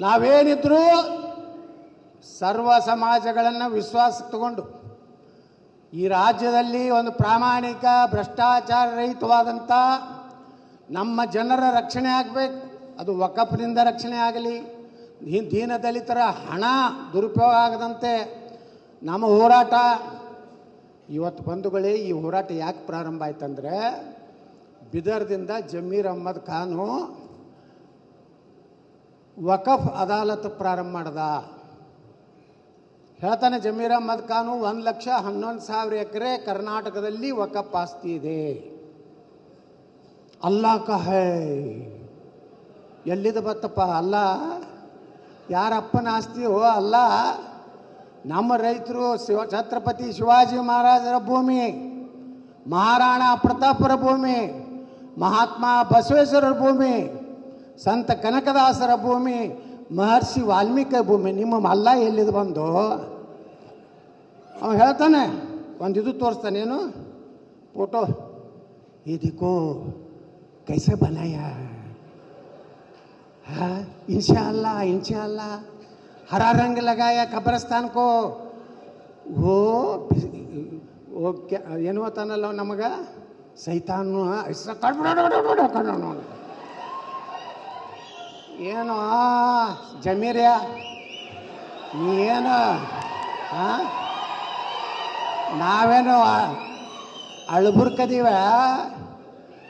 ನಾವೇನಿದ್ರು ಸರ್ವ ಸಮಾಜಗಳನ್ನು ವಿಶ್ವಾಸ ತಗೊಂಡು ಈ ರಾಜ್ಯದಲ್ಲಿ ಒಂದು ಪ್ರಾಮಾಣಿಕ, ಭ್ರಷ್ಟಾಚಾರ ರಹಿತವಾದಂಥ ನಮ್ಮ ಜನರ ರಕ್ಷಣೆ ಆಗಬೇಕು. ಅದು ವಕಫ್ನಿಂದ ರಕ್ಷಣೆ ಆಗಲಿ ದೀ- ದೀನ ದಲಿತರ ಹಣ ದುರುಪಯೋಗ ಆಗದಂತೆ ನಮ್ಮ ಹೋರಾಟ. ಇವತ್ತು ಬಂಧುಗಳೇ, ಈ ಹೋರಾಟ ಯಾಕೆ ಪ್ರಾರಂಭ ಆಯ್ತಂದ್ರೆ ಬಿದರ್ದಿಂದ ಜಮೀರ್ ಅಹ್ಮದ್ ಖಾನು ವಕಫ್ ಅದಾಲತ್ ಪ್ರಾರಂಭ ಮಾಡ್ದ. ಹೇಳ್ತಾನೆ ಜಮೀರ್ ಅಹಮದ್ ಖಾನು, ಒಂದು ಲಕ್ಷ ಹನ್ನೊಂದು ಸಾವಿರ ಎಕರೆ ಕರ್ನಾಟಕದಲ್ಲಿ ವಕಫ್ ಆಸ್ತಿ ಇದೆ. ಅಲ್ಲ ಕಹೈ ಎಲ್ಲಿದ ಬತ್ತಪ್ಪ? ಅಲ್ಲ? ಯಾರಪ್ಪನ ಆಸ್ತಿ? ಓ ಅಲ್ಲ? ನಮ್ಮ ರೈತರು ಶಿವ, ಛತ್ರಪತಿ ಶಿವಾಜಿ ಮಹಾರಾಜರ ಭೂಮಿ, ಮಹಾರಾಣಾ ಪ್ರತಾಪರ ಭೂಮಿ, ಮಹಾತ್ಮ ಬಸವೇಶ್ವರರ ಭೂಮಿ ಸಂತ ಕನಕದಾಸರ ಭೂಮಿ ಮಹರ್ಷಿ ವಾಲ್ಮೀಕಿ ಭೂಮಿ ನಿಮ್ಮ ಮಲ್ಲ ಎಲ್ಲಿದು ಬಂದು ಅವ ಹೇಳ್ತಾನೆ ಒಂದು ಇದು ತೋರಿಸ್ತಾನೆ ಏನು ಫೋಟೋ ಇದಕ್ಕೋ ಕೈಸೆ ಬನಾಯ हाँ इंशाल्लाह इंशाल्लाह हरा रंग लगाया कब्रस्तान को वो वो क्या ಏನು ಅಂತಾನಲ್ಲ ನಮಗ ಸೈತಾನು ಹೆಸ್ರ ಕಡ್ಬಿಡೋಣ ಏನು ಜಮೀರ್ಯ? ನೀ ಏನು ಹಾಂ ನಾವೇನು ಅಳ್ಬುರ್ಕದೀವ?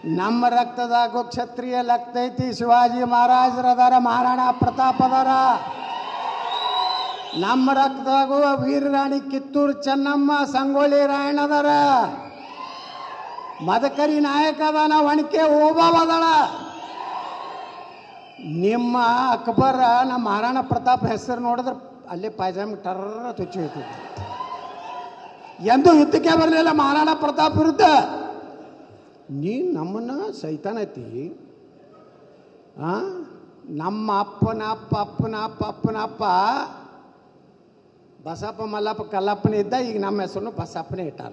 ನಮ್ಮ ರಕ್ತದಾಗು ಕ್ಷತ್ರಿಯ ಲಕ್ತೈತಿ ಶಿವಾಜಿ ಮಹಾರಾಜರದಾರ, ಮಹಾರಾಣ ಪ್ರತಾಪ್ ಅದಾರ ನಮ್ಮ ರಕ್ತದಾಗು ವೀರರಾಣಿ ಕಿತ್ತೂರು ಚೆನ್ನಮ್ಮ, ಸಂಗೊಳ್ಳಿ ರಾಯಣ್ಣ ಅದಾರ ಮದಕರಿ ನಾಯಕ ಅದಾನ ಒಣಕೆ ಓಬಾವ್ ಅದಾಳ ನಿಮ್ಮ ಅಕ್ಬರ, ನಮ್ಮ ಮಹಾರಾಣ ಪ್ರತಾಪ್ ಹೆಸರು ನೋಡಿದ್ರೆ ಅಲ್ಲೇ ಪಾಯ್ಜಾಮ ಟರ್ರ ತುಚ್ಚಿ ಎಂದು ಯುದ್ಧಕ್ಕೆ ಬರಲಿಲ್ಲ ಮಹಾರಾಣ ಪ್ರತಾಪ್ ವಿರುದ್ಧ. ನೀ ನಮ್ಮನ್ನ ಸೈತಾನ ಐತಿ. ಆ? ನಮ್ಮ ಅಪ್ಪನ ಅಪ್ಪ ಅಪ್ಪನ ಅಪ್ಪ ಅಪ್ಪನ ಅಪ್ಪ ಬಸಪ್ಪ, ಮಲ್ಲಪ್ಪ, ಕಲ್ಲಪ್ಪನ ಇದ್ದ, ಈಗ ನಮ್ಮ ಹೆಸರು ಬಸಪ್ಪನೇ ಇಟ್ಟಾರ.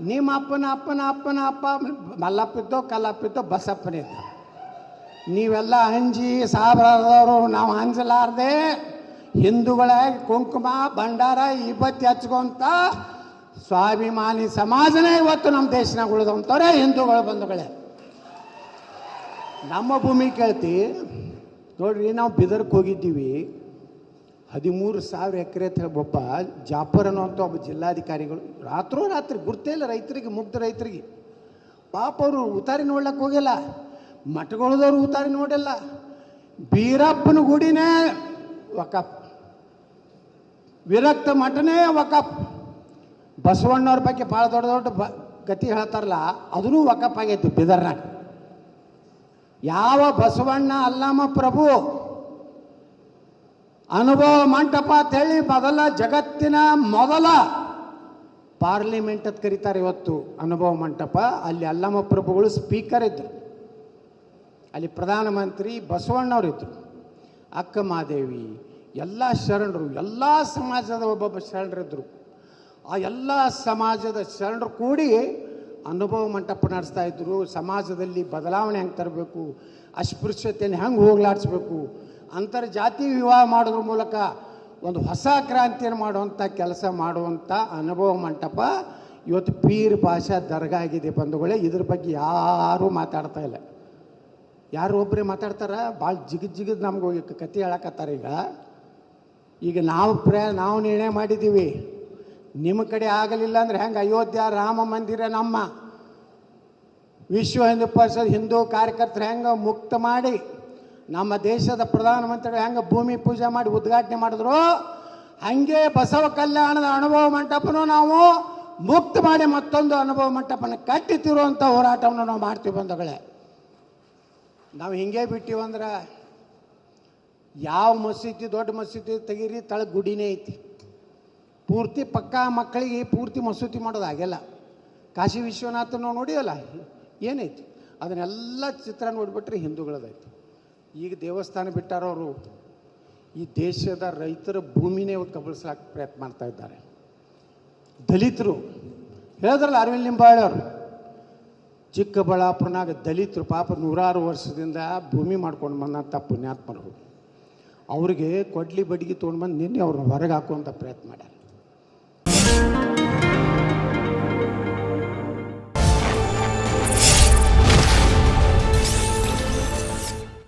ನಿಮ್ಮ ಅಪ್ಪನ ಅಪ್ಪನ ಅಪ್ಪನ ಅಪ್ಪ, ಮಲ್ಲಪ್ಪ ಇದ್ದೋ, ಕಲ್ಲಪ್ಪ ಇದ್ದೋ, ಬಸಪ್ಪನೇ ಇದ್ದ. ನೀವೆಲ್ಲ ಅಂಜಿ ಸಾಬ್ರದವರು, ನಾವು ಹಂಜಲಾರ್ದೆ ಹಿಂದೂಗಳಾಗಿ ಕುಂಕುಮ, ಭಂಡಾರ, ಇಬ್ಬತ್ತಿ ಹಚ್ಕೊಂತ ಸ್ವಾಭಿಮಾನಿ ಸಮಾಜನೇ ಇವತ್ತು ನಮ್ಮ ದೇಶನಾಗ ಉಳಿದಂಥವ್ರೆ ಹಿಂದೂಗಳು ಬಂಧುಗಳೇ. ನಮ್ಮ ಭೂಮಿ ಕೇಳ್ತಿ, ನೋಡ್ರಿ ನಾವು ಬಿದರ್ಕ್ ಹೋಗಿದ್ದೀವಿ. ಹದಿಮೂರು ಸಾವಿರ ಎಕರೆ ಒಬ್ಬ ಜಾಫರ್ ಅನ್ನುವಂಥ ಒಬ್ಬ ಜಿಲ್ಲಾಧಿಕಾರಿಗಳು, ರಾತ್ರೋ ರಾತ್ರಿ, ಗುರ್ತೇ ಇಲ್ಲ ರೈತರಿಗೆ, ಮುಗ್ಧ ರೈತರಿಗೆ. ಪಾಪ ಅವರು ಉತಾರಿ ನೋಡ್ಲಕ್ಕೆ ಹೋಗಿಲ್ಲ. ಮಠಗಳದವ್ರು ಊತಾರೆ ನೋಡಿಲ್ಲ. ಬೀರಪ್ಪನ ಗುಡಿನೇ ಒಕ ವಿರಕ್ತ ಮಠನೇ ಒಕ ಬಸವಣ್ಣವ್ರ ಬಗ್ಗೆ ಭಾಳ ದೊಡ್ಡ ದೊಡ್ಡ ಬ, ಗತಿ ಹೇಳ್ತಾರಲ್ಲ, ಅದೂ ವಕಫ್ ಆಗೈತಿ ಬಿದರ್ನಾಗ. ಯಾವ ಬಸವಣ್ಣ ಅಲ್ಲಮ್ಮ ಪ್ರಭು, ಅನುಭವ ಮಂಟಪ ಅಂತ ಹೇಳಿ ಮೊದಲ ಜಗತ್ತಿನ ಮೊದಲ ಪಾರ್ಲಿಮೆಂಟ್ ಅಂತ ಕರೀತಾರೆ ಇವತ್ತು ಅನುಭವ ಮಂಟಪ. ಅಲ್ಲಿ ಅಲ್ಲಮ್ಮ ಪ್ರಭುಗಳು ಸ್ಪೀಕರ್ ಇದ್ದರು ಅಲ್ಲಿ ಪ್ರಧಾನಮಂತ್ರಿ ಬಸವಣ್ಣವ್ರು ಇದ್ದರು ಅಕ್ಕ ಮಾದೇವಿ ಎಲ್ಲ ಶರಣರು, ಎಲ್ಲ ಸಮಾಜದ ಒಬ್ಬೊಬ್ಬ ಶರಣರಿದ್ದರು ಆ ಎಲ್ಲ ಸಮಾಜದ ಶರಣರು ಕೂಡಿ ಅನುಭವ ಮಂಟಪ ನಡೆಸ್ತಾ ಇದ್ರು. ಸಮಾಜದಲ್ಲಿ ಬದಲಾವಣೆ ಹೆಂಗೆ ತರಬೇಕು ಅಸ್ಪೃಶ್ಯತೆಯನ್ನು ಹೆಂಗೆ ಹೋಗ್ಲಾಡಿಸ್ಬೇಕು, ಅಂತರ್ಜಾತಿ ವಿವಾಹ ಮಾಡೋದ್ರ ಮೂಲಕ ಒಂದು ಹೊಸ ಕ್ರಾಂತಿಯನ್ನು ಮಾಡುವಂಥ ಕೆಲಸ ಮಾಡುವಂಥ ಅನುಭವ ಮಂಟಪ ಇವತ್ತು ಪೀರ್ ಭಾಷಾ ದರ್ಗಾ ಆಗಿದೆ ಬಂಧುಗಳೇ. ಇದ್ರ ಬಗ್ಗೆ ಯಾರೂ ಮಾತಾಡ್ತಾ ಇಲ್ಲ. ಯಾರು ಒಬ್ಬರೇ ಮಾತಾಡ್ತಾರೆ ಭಾಳ ಜಿಗಿದ್ ಜಿಗಿದ್ ನಮ್ಗೆ ಹೋಗಿ ಕತೆ ಹೇಳಕತ್ತಾರ ಈಗ. ಈಗ ನಾವು ಪ್ರ, ನಾವು ನಿರ್ಣಯ ಮಾಡಿದ್ದೀವಿ ನಿಮ್ಮ ಕಡೆ ಆಗಲಿಲ್ಲ ಅಂದ್ರೆ ಹೆಂಗೆ ಅಯೋಧ್ಯ ರಾಮ ಮಂದಿರ ನಮ್ಮ? ವಿಶ್ವ ಹಿಂದೂ ಪರಿಷತ್ ಹಿಂದೂ ಕಾರ್ಯಕರ್ತರು ಹೆಂಗೆ ಮುಕ್ತ ಮಾಡಿ, ನಮ್ಮ ದೇಶದ ಪ್ರಧಾನಮಂತ್ರಿಗಳು ಹೆಂಗೆ ಭೂಮಿ ಪೂಜೆ ಮಾಡಿ ಉದ್ಘಾಟನೆ ಮಾಡಿದ್ರು? ಹಂಗೆ ಬಸವ ಕಲ್ಯಾಣದ ಅನುಭವ ಮಂಟಪನೂ ನಾವು ಮುಕ್ತ ಮಾಡಿ ಮತ್ತೊಂದು ಅನುಭವ ಮಂಟಪನ ಕಟ್ಟಿತಿರುವಂಥ ಹೋರಾಟವನ್ನು ನಾವು ಮಾಡ್ತೀವಿ ಬಂಧುಗಳೇ. ನಾವು ಹಿಂಗೆ ಬಿಟ್ಟಿವಂದ್ರೆ ಯಾವ ಮಸೀದಿ ದೊಡ್ಡ ಮಸೀದಿ ತೆಗೀರಿ ತಳ ಗುಡಿನೇ ಐತಿ. ಪೂರ್ತಿ ಪಕ್ಕಾ ಮಕ್ಕಳಿಗೆ ಪೂರ್ತಿ ಮಸೂತಿ ಮಾಡೋದು ಆಗಿಲ್ಲ ಕಾಶಿ ವಿಶ್ವನಾಥನ ನೋಡಿಯಲ್ಲ, ಏನೈತಿ? ಅದನ್ನೆಲ್ಲ ಚಿತ್ರ ನೋಡಿಬಿಟ್ರೆ ಹಿಂದೂಗಳದೈತಿ. ಈಗ ದೇವಸ್ಥಾನ ಬಿಟ್ಟಾರವರು, ಈ ದೇಶದ ರೈತರ ಭೂಮಿನೇ ಕಬಳಿಸ್ಲಾಕ ಪ್ರಯತ್ನ ಮಾಡ್ತಾ ಇದ್ದಾರೆ. ದಲಿತರು, ಹೇಳಿದ್ರಲ್ಲ ಅರವಿಂದ್ ಲಿಂಬಾಳೆ ಅವರು ಚಿಕ್ಕಬಳ್ಳಾಪುರನಾಗ ದಲಿತರು ಪಾಪ ನೂರಾರು ವರ್ಷದಿಂದ ಭೂಮಿ ಮಾಡ್ಕೊಂಡು ಬಂದಂಥ ಪುಣ್ಯಾತ್ಮರು. ಅವರಿಗೆ ಕೊಡ್ಲಿ ಬಡಿಗೆ ತೊಗೊಂಡು ಬಂದು ನಿನ್ನೆ ಅವ್ರನ್ನ ಹೊರಗೆ ಹಾಕುವಂಥ ಪ್ರಯತ್ನ ಮಾಡ್ಯಾರ.